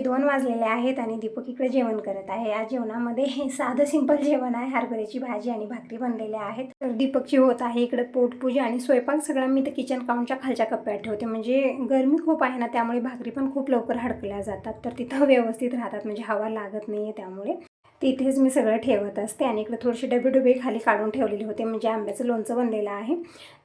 दुपारचे दोन वाजलेले आहेत आणि दीपक इकडे जेवण करत आहे. या जेवणामध्ये साधं सिंपल जेवण आहे. हरभऱ्याची भाजी आणि भाकरी बनलेल्या आहेत. तर दीपकची होत आहे इकडे पोटपूजा आणि स्वयंपाक सगळा मी तर किचन काउंटच्या खालच्या कप्प्यात ठेवते. म्हणजे गरमी खूप आहे ना त्यामुळे भाकरी पण खूप लवकर हडकल्या जातात. तर तिथं व्यवस्थित राहतात. म्हणजे हवा लागत नाही आहे त्यामुळे. तिथेच मी सगळं ठेवत असते आणि इकडे थोडेसे डबे डबे खाली काढून ठेवलेले होते. म्हणजे आंब्याचं लोणचं बनलेलं आहे.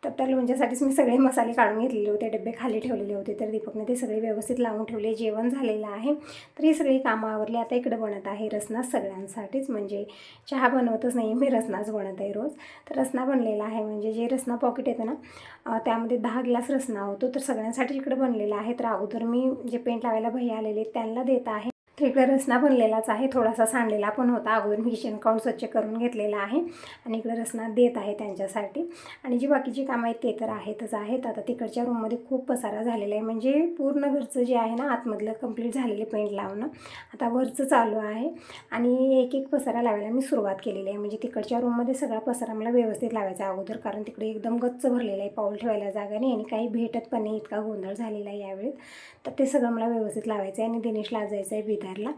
तर त्या लोणच्यासाठीच मी सगळे मसाले काढून घेतलेले होते. डबे खाली ठेवलेले होते. तर दीपकने ते सगळे व्यवस्थित लावून ठेवले. जेवण झालेलं आहे. तर ही सगळी कामं आवरली. आता इकडे बनत आहे रसना सगळ्यांसाठीच. म्हणजे चहा बनवतच नाही. मी रसनाच बनत आहे रोज. तर रसना बनलेला आहे. म्हणजे जे रसना पॉकेट येतं ना त्यामध्ये दहा ग्लास रसना होतो. तर सगळ्यांसाठी इकडे बनलेला आहे. तर अगोदर मी जे पेंट लावायला भैया आलेले त्यांना देत आहे. तर इकडे रसना बनलेलाच आहे. थोडासा सांडलेला पण होता. अगोदर मी किचन काउंट स्वच्छ करून घेतलेला आहे. आणि इकडे रसना देत आहे त्यांच्यासाठी. आणि जी बाकीची कामं आहेत ते तर आहेतच आहेत. आता तिकडच्या रूममध्ये खूप पसारा झालेला आहे. म्हणजे पूर्ण घरचं जे आहे ना आतमधलं कंप्लीट झालेले पेंट लावणं आता वरचं चालू आहे. आणि एक एक पसारा लावायला मी सुरुवात केलेली आहे. म्हणजे तिकडच्या रूममध्ये सगळा पसारा मला व्यवस्थित लावायचा आहे अगोदर. कारण तिकडे एकदम गच्च भरलेलं आहे पाऊल ठेवायला जागा नाही. आणि काही भेटत पण नाही. इतका गोंधळ झालेला आहे यावेळी तर ते सगळं मला व्यवस्थित लावायचं आहे. आणि दिनेशला जायचं आहे बिदारला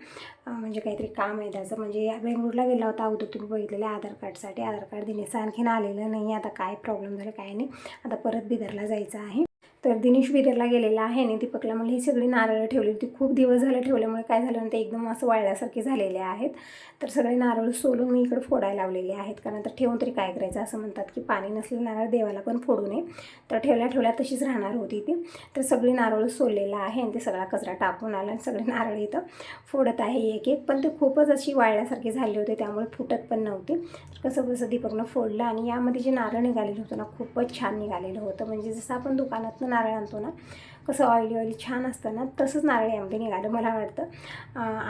म्हणजे काहीतरी काम आहे त्याचं. म्हणजे बेंगळूरला गेला होता अगोदर तुम्ही बघितलेलं आहे आधार कार्डसाठी. आधार कार्ड दिनेचं आणखीन आलेलं नाही. आता काय प्रॉब्लेम झाला काय नाही. आता परत बिदरला जायचं आहे. तर दिनेश विरेला गेलेला आहे आणि दीपकला म्हणलं ही सगळी नारळं ठेवली होती. खूप दिवस झालं ठेवल्यामुळे काय झालं ते एकदम असं वाळल्यासारखे झालेले आहेत. तर सगळे नारळ सोलून मी इकडे फोडायला लावलेले आहेत. कारण तर ठेवून तरी काय करायचं असं म्हणतात की पाणी नसलेलं नारळ देवाला पण फोडू नये. तर ठेवल्या ठेवल्या तशीच राहणार होती ती. तर सगळी नारळ सोललेलं आहे आणि ते सगळा कचरा टाकून आला आणि सगळे नारळ इथं फोडत आहे एक एक पण ते खूपच अशी वाळल्यासारखे झाले होते त्यामुळे फुटत पण नव्हते. तर कसं कसं दीपकनं फोडलं आणि यामध्ये जे नारळ निघालेलं होतं ना खूपच छान निघालेलं होतं. म्हणजे जसं आपण दुकानातनं नारळ आणतो ना कसं ऑइली ऑइली छान असतं ना तसंच नारळ यामध्ये निघालं मला वाटतं.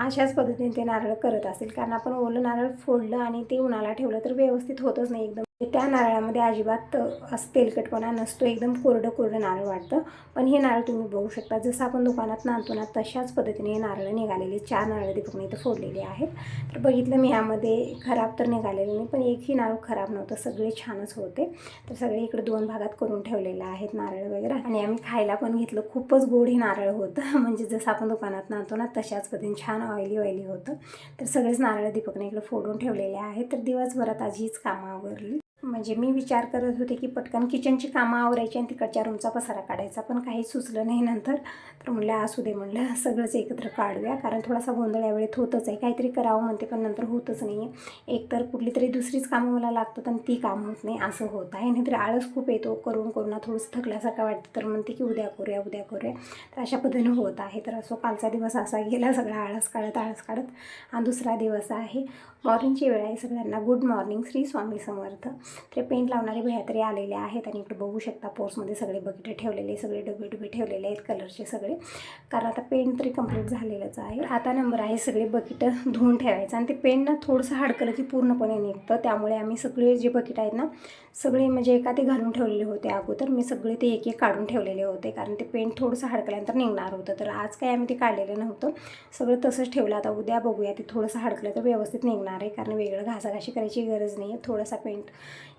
अशाच पद्धतीने ते नारळ करत असेल. कारण आपण ओलं नारळ फोडलं आणि ते उन्हाला ठेवलं तर व्यवस्थित होतच नाही एकदम. त्या नारळामध्ये अजिबात असं तेलकटपणा नसतो एकदम कोरडं कोरडं नारळ वाटतं. पण हे नारळ तुम्ही बघू शकता जसं आपण दुकानात आणतो ना तशाच पद्धतीने हे नारळ निघालेले चार नारळ दीपकने इथं फोडलेले आहेत. तर बघितलं मी यामध्ये खराब तर निघालेले नाही पण एकही नारळ खराब नव्हतं सगळे छानच होते. तर सगळे इकडे दोन भागात करून ठेवलेले आहेत नारळ वगैरे. आणि आम्ही खायला पण घेतलं खूपच गोड हे नारळ होतं. म्हणजे जसं आपण दुकानात आणतो ना तशाच पद्धतीने छान ऑइली ऑइली होतं. तर सगळेच नारळ दीपकने इकडे फोडून ठेवलेले आहेत. तर दिवसभरात आज हीच कामं म्हणजे मी विचार करत होते की पटकन किचनची कामं आवरायची आणि तिकडच्या रूमचा पसारा काढायचा पण काही सुचलं नाही नंतर. तर म्हणलं असू दे म्हणलं सगळंच एकत्र काढूया कारण थोडासा गोंधळ यावेळेत होतच आहे. काहीतरी करावं म्हणते पण नंतर होतच नाही आहे एक तर कुठली तरी दुसरीच कामं मला लागतात आणि ती काम होत नाही असं होत आहे. नाहीतर आळस खूप येतो करून करून थोडंसं थकल्यासारखं वाटतं. तर म्हणते की उद्या करूया उद्या करूया. तर अशा पद्धतीनं होत आहे. तर असो कालचा दिवस असा गेला सगळा आळस काढत आळस काढत. आणि दुसरा दिवस आहे. मॉर्निंगची वेळ आहे सगळ्यांना. Good morning Shri Swami Samarth. ते पेंट लावणारे भया तरी आलेले आहेत आणि इकडे बघू शकता पोर्समध्ये सगळे बकेटे ठेवलेले सगळे डबे डबे ठेवलेले आहेत कलरचे सगळे. कारण आता पेंट तरी कंप्लीट झालेलंच आहे. आता नंबर आहे सगळे बकेटं धुवून ठेवायचं आणि ते पेंट ना थोडंसं हाडकलं की पूर्णपणे निघतं. त्यामुळे आम्ही सगळे जे बकेट आहेत ना सगळे म्हणजे एका ते घालून ठेवलेले होते अगोदर. मी सगळे ते एक एक काढून ठेवलेले होते कारण ते पेंट थोडंसं हडकल्यानंतर निघणार होतं. तर आज काय आम्ही ते काढलेलं नव्हतं. सगळं तसंच ठेवलं. आता उद्या बघूया ते थोडंसं हडकलं तर व्यवस्थित निघणार आहे कारण वेगळं घासाघाशी करायची गरज नाही आहे थोडासा पेंट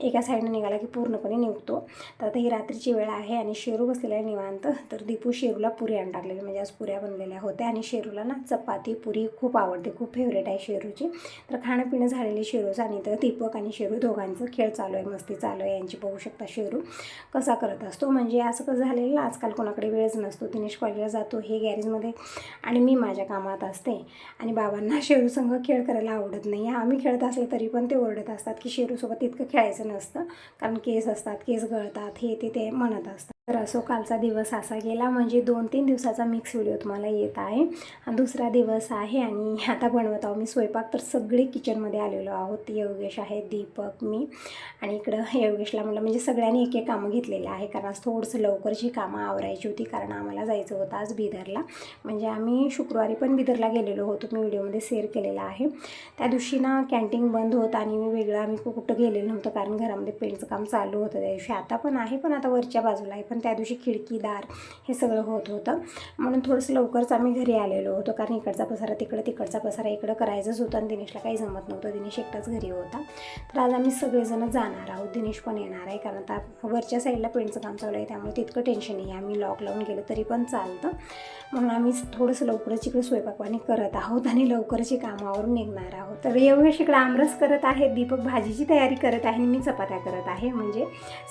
एका साईडने निघाला की पूर्णपणे निघतो. तर आता ही रात्रीची वेळ आहे आणि शेरू बसलेला आहे निवांत. तर दीपू शेरूला पुरी आणून टाकलेली म्हणजे आज पुऱ्या बनलेल्या होत्या. आणि शेरूला ना चपाती पुरी खूप आवडते. खूप फेवरेट आहे शेरूची. तर खाणंपिणं झालेली शेरूचं आणि तर दीपक आणि शेरू दोघांचं खेळ चालू आहे. मस्ती चालू आहे. यांची बघू शकता शेरू कसा करत असतो. म्हणजे असं कसं झालेलं ना आजकाल कोणाकडे वेळच नसतो. दिनेश कॉलेजला जातो हे गॅरेजमध्ये. आणि मी माझ्या कामात असते. आणि बाबांना शेरू संघ खेळ करायला आवडत नाही. आम्ही खेळत असले तरी पण ते ओरडत असतात की शेरूसोबत इतकं खेळायचं नसतं. कारण केस असतात केस गळतात हे ते ते म्हणत असतात. तर असो कालचा दिवस असा गेला म्हणजे दोन तीन दिवसाचा मिक्स व्हिडिओ तुम्हाला येत आहे. हा दुसरा दिवस आहे आणि आता बनवत आहोत मी स्वयंपाक. तर सगळे किचनमध्ये आलेलो आहोत. योगेश आहे दीपक मी. आणि इकडं योगेशला म्हटलं म्हणजे सगळ्यांनी एक एक कामं घेतलेलं आहे कारण आज थोडंसं लवकरची कामं आवरायची होती कारण आम्हाला जायचं होतं आज बिदरला. म्हणजे आम्ही शुक्रवारी पण बिदरला गेलेलो होतो. मी व्हिडिओमध्ये शेअर केलेला आहे. त्या दिवशी ना कॅन्टीन बंद होतं आणि मी वेगळं आम्ही कुठं गेलेलो नव्हतं कारण घरामध्ये पेंटचं काम चालू होतं त्या दिवशी. आता पण आहे पण आता वरच्या बाजूला आहे. पण कारण त्या दिवशी खिडकीदार हे सगळं होत होतं. म्हणून थोडंसं लवकरच आम्ही घरी आलेलो होतो कारण इकडचा पसारा तिकडं तिकडचा पसारा इकडं करायचंच होतं आणि दिनेशला काही जमत नव्हतं. दिनेश एकटाच घरी होता. तर आज आम्ही सगळेजण जाणार आहोत. दिनेश पण येणार आहे कारण आता वरच्या साईडला पेंटचं काम चालू आहे त्यामुळे तितकं टेन्शन नाही आहे आम्ही लॉक लावून गेलं तरी पण चालतं. म्हणून आम्ही थोडंसं लवकरच इकडे स्वयंपाकवाणी करत आहोत आणि लवकरची कामावरून निघणार आहोत. तर एवढेच इकडे आमरस करत आहे. दीपक भाजीची तयारी करत आहे आणि मी चपात्या करत आहे. म्हणजे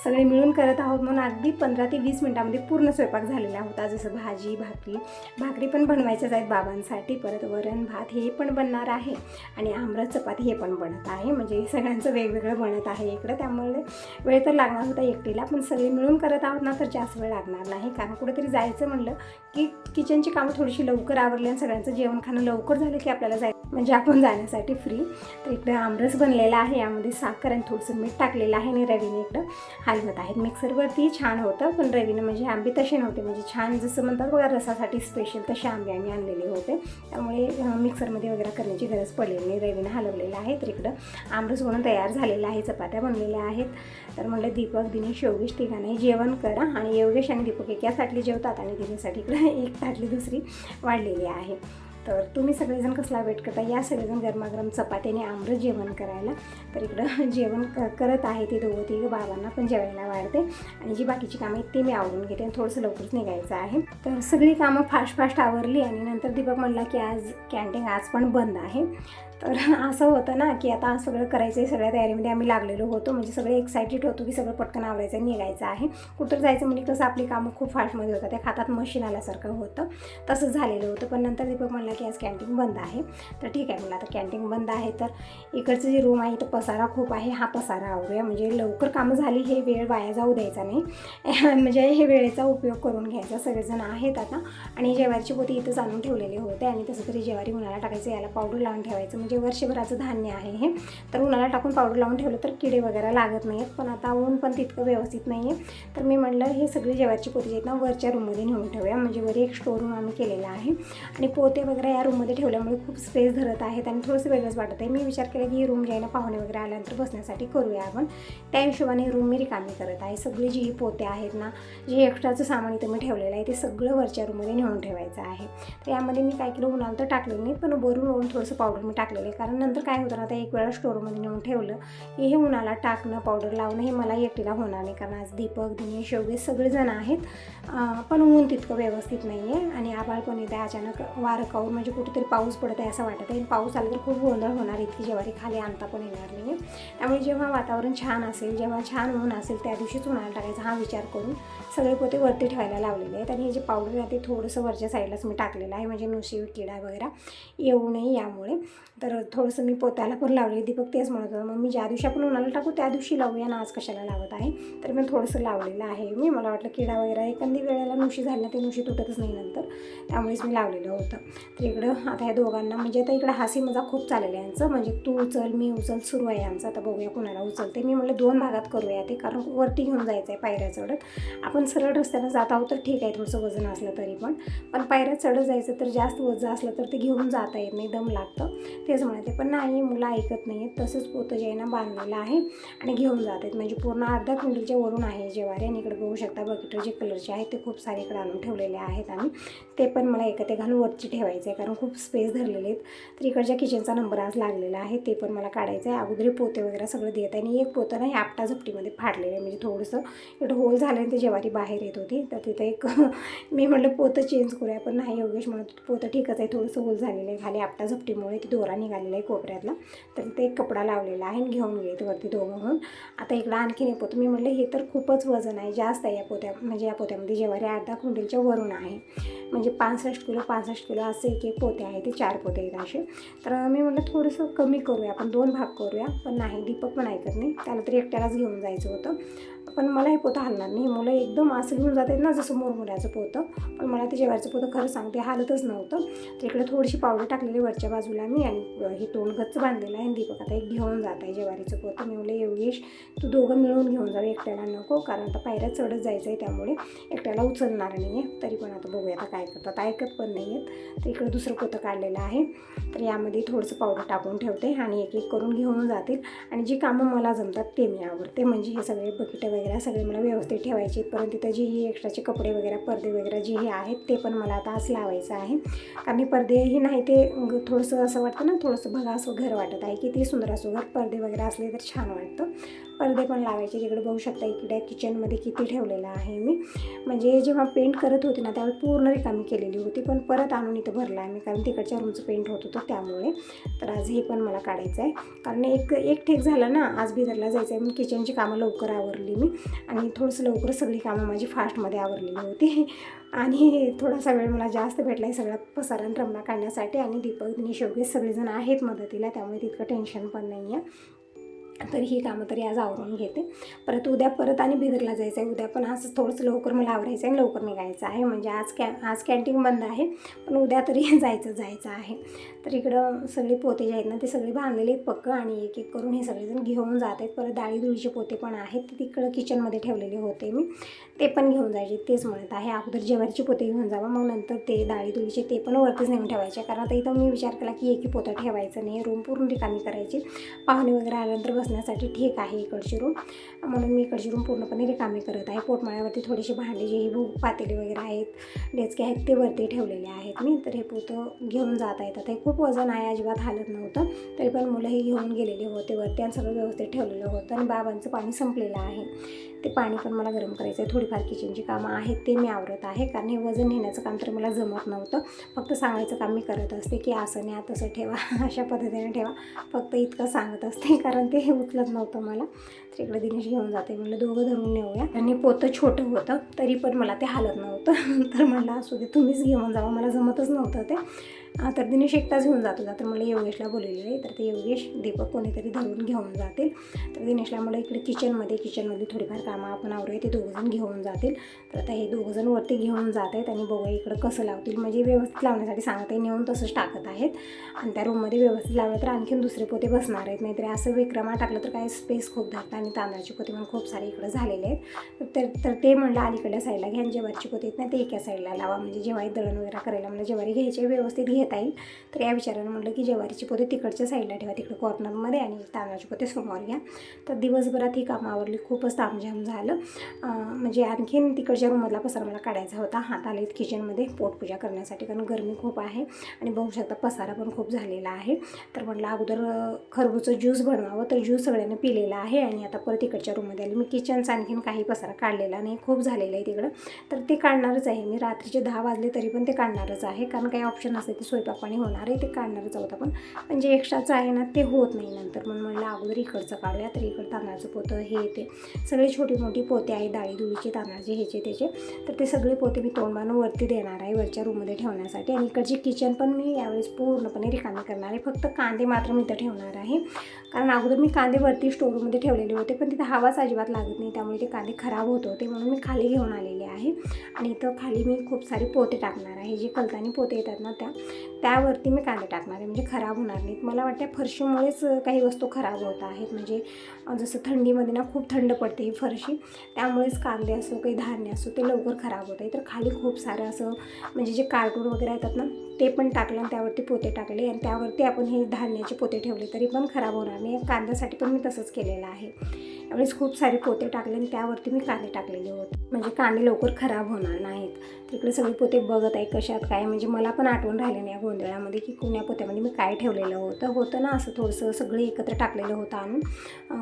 सगळे मिळून करत आहोत म्हणून अगदी पंधरा ते वीस मिनटामध्ये पूर्ण स्वयंपाक झालेला होता. जसं भाजी भाकरी भाकरी पण बनवायच्याच आहेत बाबांसाठी. परत वरण भात हे पण बनणार आहे. आणि आमरस चपाती हे पण बनत आहे. म्हणजे सगळ्यांचं वेगवेगळं बनत आहे इकडं. त्यामुळे वेळ तर लागणार होता एकटीला. पण सगळे मिळून करत आहोत ना तर जास्त वेळ लागणार नाही. कारण कुठेतरी जायचं म्हणलं की किचनची कामं थोडीशी लवकर आवरली आणि सगळ्यांचं जेवण खाणं लवकर झालं की आपल्याला जाय म्हणजे आपण जाण्यासाठी फ्री तर इकडं आमरस बनलेला आहे. यामध्ये साखर आणि थोडंसं मीठ टाकलेलं आहे आणि रवीने इकडं हलवत आहेत. मिक्सरवरती छान होतं. पण रवीनं म्हणजे आंबे तसे नव्हते. म्हणजे छान जसं म्हणतात बघा रसासाठी स्पेशल तसे आंबे आम्ही आणलेले होते. त्यामुळे मिक्सरमध्ये वगैरे करण्याची गरज पडलेली नाही. रवीनं हलवलेलं आहे तर इकडं आमरस बनून तयार झालेला आहे. चपात्या बनलेल्या आहेत. तर म्हणलं दीपक दिनेश योगेश ठिकाणे जेवण करा. आणि योगेश आणि दीपक एका ताटली जेवतात आणि दिनेसाठी इकडं एक ताटली दुसरी वाढलेली आहे. तर तुम्ही सगळेजण कसला वेट करता? या सगळेजण गरमागरम चपात्याने आमरस जेवण करायला. तर इकडं जेवण क करत आहे ते दोघं तिघं बाबांना पण जेवायला वाढते. आणि जी बाकीची कामं आहेत ती मी आवडून घेते आणि थोडंसं लवकरच निघायचं आहे. तर सगळी कामं फास्ट फास्ट आवरली आणि नंतर दीपक म्हणला की आज कॅन्टीन आज पण बंद आहे. तर असं होतं ना की आता सगळं करायचं आहे सगळ्या तयारीमध्ये आम्ही लागलेलो होतो. म्हणजे सगळे एक्सायटेड होतो की सगळं पटकन आवरायचं आहे निघायचं आहे. कुठं जायचं म्हणजे कसं आपली कामं खूप फास्टमध्ये होतात. त्या खातात मशीन आल्यासारखं होतं. तसं झालेलं होतं. पण नंतर दीपक म्हणला की आज कॅन्टीन बंद आहे. तर ठीक आहे म्हणलं आता कॅन्टीन बंद आहे तर इकडचं जे रूम आहे तर पसारा खूप आहे. हा पसारा आवरूया. म्हणजे लवकर कामं झाली हे वेळ वाया जाऊ द्यायचा नाही. म्हणजे हे वेळेचा उपयोग करून घ्यायचा. सगळेजण आहेत आता. आणि जेवारीची पोती इथंच आणून ठेवलेले होते. आणि तसं तरी जेवारी उन्हाळा टाकायचं याला पावडर लावून ठेवायचं. म्हणजे म्हणजे वर्षभराचं धान्य आहे हे. तर उन्हाला टाकून पावडर लावून ठेवलं तर किडे वगैरे लागत नाहीत. पण आता ऊन पण तितकं व्यवस्थित नाही आहे तर मी म्हणलं हे सगळी जेवायची पोती जे आहेत ना वरच्या रूममध्ये नेऊन ठेवूया. म्हणजे वर एक स्टोर रूम आम्ही केलेला आहे. आणि पोते वगैरे या रूममध्ये ठेवल्यामुळे खूप स्पेस धरत आहेत आणि थोडंसं वेगळंच वाटत आहे. मी विचार केला की ही रूम जे पाहुणे वगैरे आल्यानंतर बसण्यासाठी करूया आपण. त्या हिशोबाने रूम मी रिकामी करत आहे. सगळी जी पोते आहेत ना जे एक्स्ट्राचं सामान इथं मी ठेवलेलं आहे ते सगळं वरच्या रूममध्ये नेऊन ठेवायचं आहे. तर यामध्ये मी काय केलं उन्हाला तर टाकलेलं नाही पण वरून वरून थोडंसं पावडर मी टाकलेलं आहे कारण नंतर काय होतं ना आता एक वेळा स्टोरमध्ये नेऊन ठेवलं की हे उन्हाला टाकणं पावडर लावणं हे मला एकटीला होणार नाही. कारण आज दीपक दिनेश योगे सगळेजण आहेत. पण ऊन तितकं व्यवस्थित नाही आहे आणि आबाळ पण येते अचानक वारं काऊन म्हणजे कुठेतरी पाऊस पडत आहे असं वाटत आहे पाऊस आला तर खूप गोंधळ होणार इतकी ज्वारी खाली आणता पण येणार नाही आहे त्यामुळे जेव्हा वातावरण छान असेल जेव्हा छान ऊन असेल त्या दिवशीच उन्हाला टाकायचा. हा विचार करून सगळे पोते वरती ठेवायला लावलेले आहेत. आणि हे जे पावडर आहे ते थोडंसं वरच्या साईडलाच मी टाकलेलं आहे. म्हणजे नुशी किडा वगैरे येऊ नये यामुळे. तर तर थोडंसं मी पोत्याला पण लावले. दीपक तेच म्हणत होतं मग मी ज्या दिवशी आपण उन्हाला टाकू त्या दिवशी लावूया ना आज कशाला लावत आहे? तर मी थोडंसं लावलेलं आहे. मी मला वाटलं किडा वगैरे एखादी वेळेला नुशी झाली ना ते नुशी तुटतच नाही नंतर. त्यामुळेच मी लावलेलं होतं. तर इकडं आता ह्या दोघांना म्हणजे आता इकडं हासी मजा खूप चाललेलं आहे यांचं. म्हणजे तू उचल मी उचल सुरू आहे आमचं. आता बघूया कुणाला उचलते. मी म्हटलं दोन भागात करूया ते कारण वरती घेऊन जायचं आहे पायऱ्या चढत. आपण सरळ रस्त्यानं जात आहोत तर ठीक आहे थोडंसं वजन असलं तरी पण. पण पायऱ्या चढत जायचं तर जास्त वजन असलं तर ते घेऊन जाता येत नाही दम लागतं. तेच म्हणते पण नाही मुलं ऐकत नाही आहेत तसंच पोतं जे आहे ना बांधलेलं आहे आणि घेऊन जात आहेत. म्हणजे पूर्ण अर्धा क्विंटलच्या वरून आहे जेवारी आणि इकडे बघू शकता बकेटर जे कलरचे आहेत ते खूप सारे इकडे आणून ठेवलेले आहेत आणि ते पण मला एकत्र घालून वरची ठेवायचं आहे कारण खूप स्पेस धरलेले आहेत. तर इकडच्या किचनचा नंबर आज लागलेला आहे ते पण मला काढायचं आहे अगोदर पोते वगैरे सगळं देत आहे आणि एक पोतं ना हे आपटा झपटीमध्ये फाडलेलं आहे. म्हणजे थोडंसं इकडं होल झालं आणि ते जेवारी बाहेर येत होती. तर तिथं एक मी म्हटलं पोतं चेंज करूया. पण नाही योगेश म्हणत पोतं ठीकच आहे थोडंसं होल झालेलं आहे. खाली आपटा झपटीमुळे ती दोरा निघालेला आहे कोपऱ्यातला तर ते एक कपडा लावलेला आहे आणि घेऊन गेले वरती दोघं म्हणून आता इकडं आणखीन एक पोतं मी म्हटलं हे तर खूपच वजन आहे जास्त आहे या पोत्या म्हणजे या पोत्यामध्ये जेवारी अर्धा क्विंटलच्या वरून आहे. म्हणजे पासष्ट किलो पासष्ट किलो असे एक एक पोते आहे ते चार पोते आहेत असे. तर मी म्हटलं थोडंसं कमी करूया आपण दोन भाग करूया. पण नाही दीपक पण ऐकत नाही त्याला तरी एकट्यालाच घेऊन जायचं होतं. पण मला हे पोतं हलणार नाही. मुलं एकदम असं घेऊन जात आहेत ना जसं मोरमुऱ्याचं पोतं. पण मला ते जेवायचं पोतं खरं सांगते हालतच नव्हतं. तर इकडे थोडीशी पावडर टाकलेली वरच्या बाजूला मी आणि हे तोंड गच्च बांधलेलं आहे. आणि दीपक आता एक घेऊन जात आहे जेवारीचं पोतं. मी म्हणलं योगेश तू दोघं मिळून घेऊन जाऊ एकट्याला नको. कारण आता पायऱ्या चढत जायचं आहे त्यामुळे एकट्याला उचलणार नाही आहे तरी पण आता बघूया आता काय करतात. ऐकत पण नाही आहेत तर इकडं दुसरं पोतं काढलेलं आहे. तर यामध्ये थोडंसं पावडर टाकून ठेवते आणि एक एक करून घेऊन जातील. आणि जी कामं मला जमतात ते मी आवडते म्हणजे हे सगळे बकेटं वगैरे वगैरे सगळे मला व्यवस्थित ठेवायचे. आहेत परंतु तिथं जे ही एक्स्ट्राचे कपडे वगैरे पडदे वगैरे जे हे आहेत ते पण मला आता आज लावायचं आहे. कारण पडदेही नाही ते थोडंसं असं वाटतं ना थोडंसं बघा असं घर वाटत आहे किती सुंदर असं घर पडदे वगैरे असले तर छान वाटतं. पडदे पण लावायचे तिकडे बघू शकता इकडे किचनमध्ये किती ठेवलेलं आहे मी. म्हणजे जेव्हा पेंट करत होते ना त्यावेळी पूर्ण रिकामी केलेली होती पण परत आणून इथं भरलं आहे मी कारण तिकडच्या रूमचं पेंट होत होतं त्यामुळे. तर आज हे पण मला काढायचं आहे. कारण एक एक ठेक झालं ना आज बिदरला जायचं आहे मी किचनची कामं लवकर आवरली मी. आणि थोडंसं लवकर सगळी कामं माझी फास्टमध्ये आवरलेली होती. आणि थोडासा वेळ मला जास्त भेटला आहे सगळा पसारण रमणा काढण्यासाठी. आणि दीपक दिनेश योगेश सगळेजण आहेत मदतीला त्यामुळे तितकं टेन्शन पण नाही आहे तर ही कामं तरी आज आवरून घेते. परत उद्या परत आणि बिदरला जायचं आहे उद्या पण असंच थोडंसं लवकर मला आवरायचं आहे आणि लवकर निघायचं आहे. म्हणजे आज कॅ आज कॅन्टीन बंद आहे. पण उद्या तरी जायचं जायचं आहे. तर इकडं सगळे पोते जे आहेत ना ते सगळे बांधलेले आहेत पक्क आणि एक एक करून हे सगळेजण घेऊन जात आहेत. परत डाळी धुळीचे पोते पण आहेत. ते तिकडं किचनमध्ये ठेवलेले होते मी. ते पण घेऊन जायचे. तेच म्हणत आहे. अगोदर जेवारीचे पोते घेऊन जावं. मग नंतर ते डाळी धुळीचे ते पण वरतीच नेऊन ठेवायचे. कारण आता इथं मी विचार केला की एकही पोतं ठेवायचं नाही. रूम पूर्ण रिकामी करायची. पाहुणे वगैरे आल्यानंतर बस बसण्यासाठी ठीक आहे इकडची रूम म्हणून मी इकडची रूम पूर्णपणे रिकामी करत आहे. पोटमाळ्यावरती थोडेसे भांडे जे ही भू- पातेले वगैरे आहेत डेचके आहेत ते वरती ठेवलेले आहेत मी. तर हे पोतं घेऊन जात आहेत. आता हे खूप वजन आहे अजिबात हालत नव्हतं. तरी पण मुलं हे घेऊन गेलेले होते वरती आणि सगळं व्यवस्थित ठेवलेलं होतं आणि बाबांचं पाणी संपलेलं आहे. ते पाणी पण मला गरम करायचं आहे थोडीफार किचनची कामं आहेत ते मी आवरत आहे. कारण हे वजन नेण्याचं काम तर मला जमत नव्हतं. फक्त सांगायचं काम मी करत असते की असं न्या तसं ठेवा अशा पद्धतीने ठेवा. फक्त इतकं सांगत असते. कारण ते उचलत नव्हतं मला. तर इकडे दिनेश घेऊन जाते. म्हणलं दोघं धरून नेऊया आणि पोतं छोटं होतं. तरी पण मला ते हालत नव्हतं. तर म्हणलं असू दे तुम्हीच घेऊन जावा. मला जमतच नव्हतं ते. तर दिनेश एकटाच घेऊन जात होता तर मला योगेशला बोललेलं आहे. तर ते योगेश दीपक कोणीतरी धरून घेऊन जातील. तर दिनेशला मला इकडे किचनमध्ये किचनमध्ये थोडीफार कामं आपण आवरूया. ते दोघंजण घेऊन जातील. तर आता हे दोघंजण वरती घेऊन जात आहेत आणि बघूया इकडं कसं लावतील. म्हणजे व्यवस्थित लावण्यासाठी सांगत आहे नेऊन तसंच टाकत आहेत. आणि त्या रूममध्ये व्यवस्थित लावलं तर आणखीन दुसरे पोते बसणार आहेत. नाहीतर असं विक्रमा टाकलं तर काय स्पेस खूप धरतं आणि तांदळाचे पोते पण खूप सारे इकडं झालेले आहेत. तर तर ते म्हणलं अलीकडल्या साईडला घ्या आणि जेवारीचे पोते आहेत ना ते एका साईडला लावा. म्हणजे जेव्हाही दळण वगैरे करायला म्हणजे जेवारी घ्यायचे व्यवस्थित घेत येईल तर या विचारानं म्हटलं की जेवारीचे पोते तिकडच्या साईडला ठेवा तिकडे कॉर्नरमध्ये आणि तांदळाचे पोते समोर घ्या. तर दिवसभरात ही कामं खूपच तामझाम झालं. म्हणजे आणखीन तिकडच्या रूममधला पसारा मला काढायचा होता. हात आले किचनमध्ये पोटपूजा करण्यासाठी कारण गरमी खूप आहे आणि बघू शकता पसारा पण खूप झालेला आहे. तर म्हटलं अगोदर अं, खरबूजचं ज्यूस बनवावं तर ज्यूस सगळ्यांनी पिलेला आहे आणि आता परत तिकडच्या रूममध्ये आले. मी किचनचा आणखीन काही पसारा काढलेला नाही खूप झालेला आहे तिकडं. तर ते काढणारच आहे. मी रात्रीचे दहा वाजले तरी पण ते काढणारच आहे कारण काही ऑप्शन असते ते स्वयंपाक पाणी होणार आहे ते काढणारच आहोत आपण. पण जे एक्स्ट्राचं आहे ना ते होत नाही नंतर. म्हणून म्हणलं अगोदर इकडचं काढूया तर इकडं तांदळाचं पोतं हे ते. सगळे छोटी मोठी पोते आहे डाळी दुळीचे तांदळाचे ह्याचे त्याचे. तर ते सगळे पोते मी तोंड वरती देणार आहे वरच्या रूममध्ये ठेवण्यासाठी. आणि इकडची किचन पण मी यावेळेस पूर्णपणे रिकामी करणार आहे. फक्त कांदे मात्र मी इथं ठेवणार आहे. कारण अगोदर मी कांदे वरती स्टोरमध्ये ठेवलेले होते पण तिथं हवाच अजिबात लागत नाही. त्यामुळे ते कांदे खराब होत होते म्हणून मी खाली घेऊन आलेले आहे. आणि इथं खाली मी खूप सारे पोते टाकणार आहे. जे कलतानी पोते येतात ना त्या त्यावरती मी कांदे टाकणार आहे. म्हणजे खराब होणार नाहीत. मला वाटतं फरशीमुळेच काही वस्तू खराब होत आहेत. म्हणजे जसं थंडीमध्ये ना खूप थंड पडते ही फरशी. त्यामुळेच कांदे असो काही धान्य असो ते लवकर खराब होत आहे तर खाली खूप सारं असं म्हणजे जे कार्टून वगैरे येतात ना ते पण टाकलं आणि त्यावरती पोते टाकले आणि त्यावरती आपण हे धान्याचे पोते ठेवले तरी पण खराब होणार नाही. कांद्यासाठी पण मी तसंच केलेलं आहे. यावेळेस खूप सारे पोते टाकले आणि त्यावरती मी कांदे टाकलेले होते. म्हणजे कांदे लवकर खराब होणार नाहीत. तिकडे सगळे पोते बघत आहे कशात काय म्हणजे मला पण आठवण राहिले नाही या गोंधळामध्ये की कुण्या पोत्यामध्ये मी काय ठेवलेलं होतं. होतं ना असं थोडंसं सगळे एकत्र टाकलेलं होतं आणून.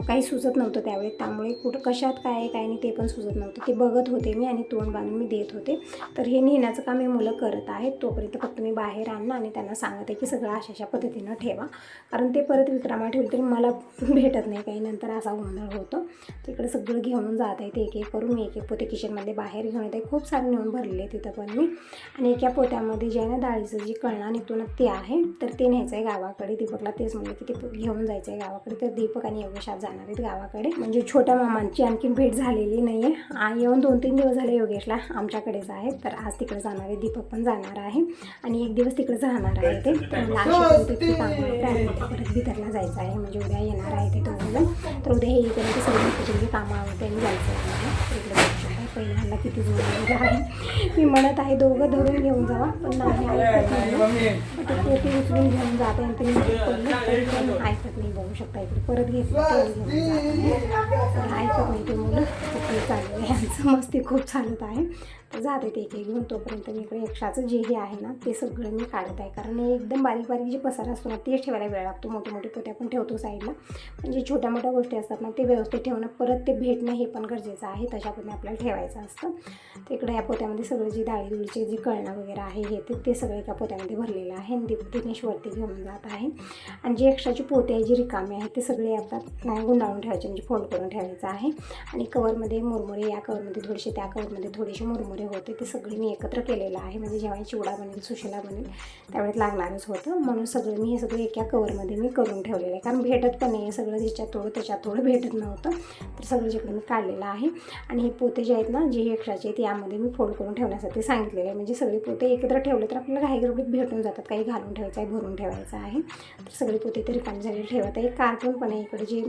काही सुचत नव्हतं त्यावेळी त्यामुळे कुठं कशात काय आहे काय नाही ते पण सुचत नव्हतं. ते बघत होते मी आणि तोंड बांधून मी देत होते. तर हे नेण्याचं काम हे मुलं करत आहेत. तोपर्यंत फक्त मी बाहेर आणणं आणि त्यांना सांगत आहे की सगळं अशा अशा पद्धतीनं ठेवा. कारण ते परत विक्रमा ठेवले तरी मला भेटत नाही. काही नंतर असा गोंधळ होतो. तिकडे सगळं घेऊन जात आहे ते एक एक करून मी एक एक पोते किचनमध्ये बाहेर घेऊन येते खूप सारे नेऊन भरलेले तिथं पण मी. आणि एका पोत्यामध्ये जे आहे ना डाळीचं जी कळणा निघतो ना ते आहे तर ते न्यायचं आहे गावाकडे. दीपकला तेच म्हणलं की ते घेऊन जायचं आहे गावाकडे. तर दीपक आणि योगेश आज जाणार आहेत गावाकडे. म्हणजे छोट्या मामांची आणखीन भेट झालेली नाही आहे येऊन दोन तीन दिवस झाले योगेशला आमच्याकडेच आहे तर आज तिकडे जाणार आहे. दीपक पण जाणार आहे. आणि एक दिवस तिकडे राहणार आहे ते. परत बिदरला जायचं आहे. म्हणजे उद्या येणार आहे ते दोघं तर उद्या हे इकडे सगळी कामं आवडते आणि जायचं आहे. इकडे पहिल्यांदा किती जोडलेलं आहे. मी म्हणत आहे दोघं धरून घेऊन जावा. पण नाही ऐकत नाही. ते पोती उचलून घेऊन जात आहे ते मी पडलं ऐकत नाही बघू शकता इकडे. परत घेतलं ऐकत नाही ते मुलं. चालू आहे यांचं मस्ती खूप चालत आहे. तर जाते ते एक घेऊन. तोपर्यंत मी इकडे एक्स्ट्राचं जे हे आहे ना ते सगळं मी काढत आहे. कारण एकदम बारीक बारीक जे पसारा असतो ना तेच ठेवायला वेळ लागतो. मोठे मोठे पोते आपण ठेवतो साईडला. म्हणजे छोट्या मोठ्या गोष्टी असतात ना ते व्यवस्थित ठेवणं परत ते भेटणं हे पण गरजेचं आहे. तशा पद्धतीने आपल्याला ठेवायचं असतं. तर इकडे या पोत्यामध्ये सगळं जी डाळी दुळीचे कळणं वगैरे आहे हे ते ते सगळं एका पोत्यामध्ये भरलेलं आहे. आणि दिनेशवरती घेऊन जात आहे. आणि जे एक्स्ट्राची पोते आहे जी रिकामे आहेत ते सगळे आता नाही गुंडाळून ठेवायचे म्हणजे फोल्ड करून ठेवायचं आहे. आणि कवरमध्ये मुरमुरे या कवरमध्ये थोडेसे त्या कवरमध्ये थोडेसे मुरमुरे होते ते सगळे मी एकत्र केलेलं आहे. म्हणजे जेव्हा चिवडा बनेल सुशिला बनेल त्यावेळेस लागणारच होतं. म्हणून सगळं मी हे सगळं एका कवरमध्ये मी करून ठेवलेलं आहे. कारण भेटत पण नाही सगळं त्याच्यात थोडं त्याच्यात थोडं भेटत नव्हतं. तर सगळं जिकडे मी काढलेलं आहे. आणि हे पोते जे आहेत ना जे आहे ती यामध्ये मी फोल्ड करून ठेवण्यासाठी सांगितलेलं आहे. म्हणजे सगळे पोते एकत्र ठेवले तर आपल्याला घाई भेटून जातात काही घालून ठेवायचं आहे भरून ठेवायचं आहे. तर सगळे पोते ते रिकामी झालेले ठेवत आहे कार्टून पण आहे इकडे जे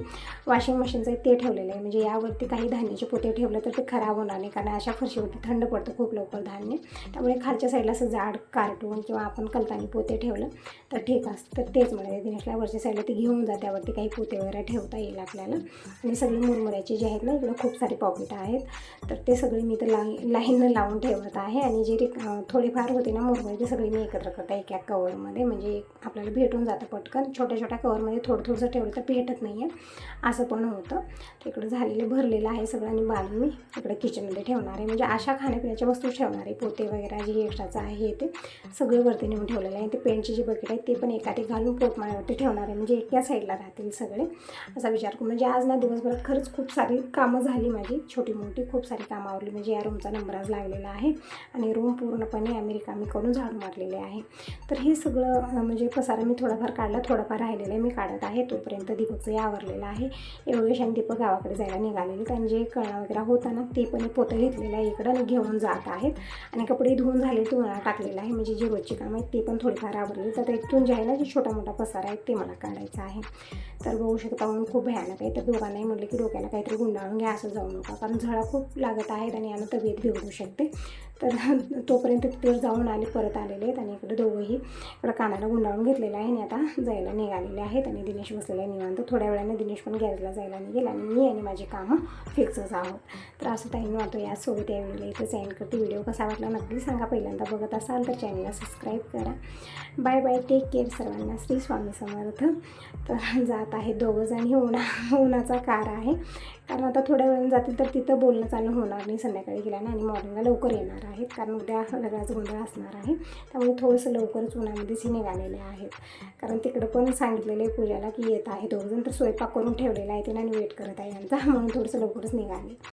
वॉशिंग मशीनचं आहे ते ठेवलेलं आहे. म्हणजे यावरती काही धान्याचे पोते ठेवले तर ते खराब होणार नाही कारण अशा फरशीवरती थंड पडतं खूप लवकर धान्य. त्यामुळे खालच्या साईडला असं जाड कार्टून किंवा आपण कलतानी पोते ठेवलं तर ठीक असतं. तर तेच म्हणते दिनेशला वरच्या साईडला ते घेऊन जा त्यावरती काही पोते वगैरे ठेवता येईल आपल्याला. आणि सगळी मुरमुऱ्याचे जे आहेत ना इकडं खूप सारे पॉकेट आहेत. तर ते सगळी मी तर लाईन लाईननं लावून ठेवत आहे. आणि जे रिक थोडेफार होते ना मुरमुरे ते सगळे मी एकत्र करते एका कवरमध्ये. म्हणजे आपल्याला भेटून जातं पटकन. छोट्या छोट्या कवरमध्ये थोडं थोडंसं ठेवलं तर भेटत नाही आहे असं पण होतं. तिकडं झालेलं भरलेलं आहे सगळं. आणि बांधून मी इकडं किचनमध्ये ठेवणार आहे. म्हणजे अशा खाण्यापिण्याच्या वस्तू ठेवणार आहे. पोते वगैरे जे एक्स्ट्राचं आहे ते सगळे वरती नेऊन ठेवलेलं आहे. ते पेंटचे जे बकेट आहे ते पण एकाठी घालून घालून पोटमाळ्यावरती ठेवणार आहे. म्हणजे एका साईडला राहतील सगळे. असा विचार करून म्हणजे आज ना दिवसभरात खरंच खूप सारी कामं झाली माझी. छोटी मोठी खूप सारी कामं कामावरली म्हणजे या रूमचा नंबर आज लागलेला आहे. आणि रूम पूर्णपणे आम्ही रिकामी करून झाडू मारलेले आहे. तर हे सगळं म्हणजे पसारा मी थोडाफार काढला. थोडाफार राहिलेला आहे मी काढत आहे. तोपर्यंत दीपकचं आवरलेलं आहे. एवढे आणि दीपक गावाकडे जायला निघालेले. आणि जे कळणा वगैरे होता ना ते पण पोतं घेतलेलं आहे इकडं आणि घेऊन जात आहेत. आणि कपडे धुवून झाले ते टाकलेलं आहे. म्हणजे जे रोजची कामं आहेत ते पण थोडीफार आवरली. तर इथून जे आहे ना जे छोटा मोठा पसारा आहे ते मला काढायचं आहे. तर बघू शकता म्हणून खूप भयानक आहे. तर दोघांनाही म्हटलं की डोक्याला काहीतरी गुंडाळून घ्या असं जाऊ नका. कारण झळा खूप लागत आहेत आणि यानं तब्येत बिघडू शकते. तर तोपर्यंत तिथे जाऊन आले परत आलेले आहेत आणि इकडे दोघंही इकडं कानाला गुंडाळून घेतलेलं आहे आणि आता जायला निघालेले आहेत आणि दिनेश बसलेला आहे निवांत. थोड्या वेळाने दिनेश पण गॅरेजला जायला निघेल आणि मी आणि माझी कामं फिक्सच आहोत. तर असं ताईंनी वाटतो यासोबत या व्हिडिओला इथे सेंड करते. व्हिडिओ कसा वाटला नक्की सांगा. पहिल्यांदा बघत असाल तर चॅनलला सबस्क्राईब करा. बाय बाय टेक केअर सर्वांना. श्री स्वामी समर्थ. तर जात आहे दोघंजण. हे उन्हा उन्हाचा कार आहे. कारण आता थोड्या वेळाने जातील तर तिथं बोलणं चालू होणार नाही. संध्याकाळी गेल्यानं आणि मॉर्निंगला लवकर येणार. आहेत कारण उद्या वेगळाच गोंधळ असणार आहे. त्यामुळे थोडंसं लवकरच उन्हामध्येच हे निघालेले आहेत. कारण तिकडं पण सांगितलेलं आहे पूजाला की येत आहे दोघंजण तर स्वयंपाक करून ठेवलेला आहे त्यांना आणि वेट करत आहे यांचा. म्हणून थोडंसं लवकरच निघाले.